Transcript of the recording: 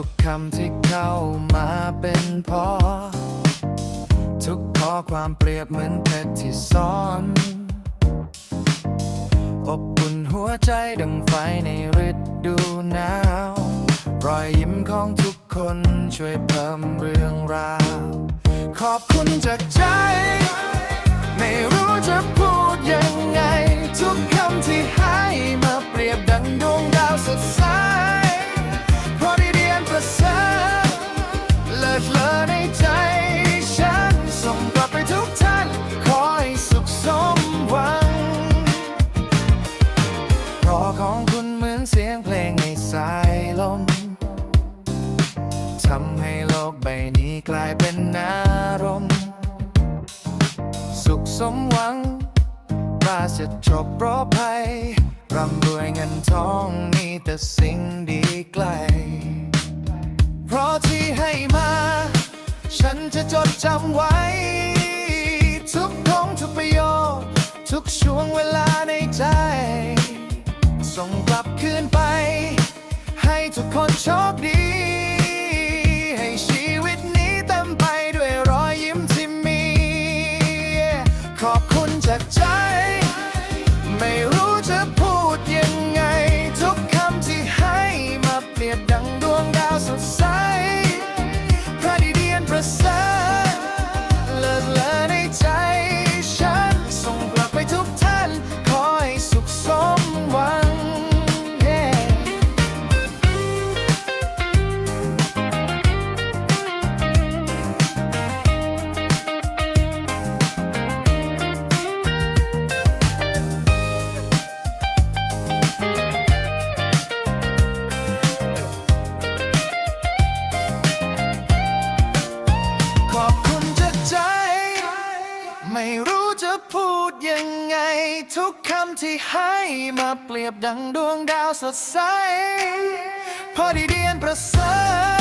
ทุกคำที่เข้ามาเป็นพอ ทุกข้อความเปรียบเหมือนเพชรที่ซ่อนอบอุ่นหัวใจดังไฟในฤดูหนาวรอยยิ้มของทุกคนช่วยเพิ่มเรื่องราว ขอบคุณจากใจ ไม่รู้จะพูดยังไง ทุกคำที่ให้มาเปรียบดังดวงดาวสดใส ของคุณเหมือนเสียงเพลงในสายลมทำให้โลกใบนี้กลายเป็นอารมณ์สุขสมหวังปราศจากโรคภัยร่ำรวยเงินทองมีแต่สิ่งดีใกล เพราะที่ให้มา ฉันจะจดจำไว้ ทุกทงทุกประโยชน์ ทุกช่วงเวลา ทุกคนโชคดี ให้ชีวิตนี้เต็มไปด้วยรอยยิ้มที่มี ขอบคุณจากใจ ไม่รู้จะพูดยังไง ทุกคำที่ให้มาเปรียบดังดวงดาวสดใส พระดีเดียนประเสริฐเลิศเลอในใจ ฉันส่งกลับไปทุกท่าน ขอให้สุขส ไม่รู้จะพูดยังไง ทุกคำที่ให้มาเปรียบดังดวงดาวสดใส พอดีเรียนประเสริฐ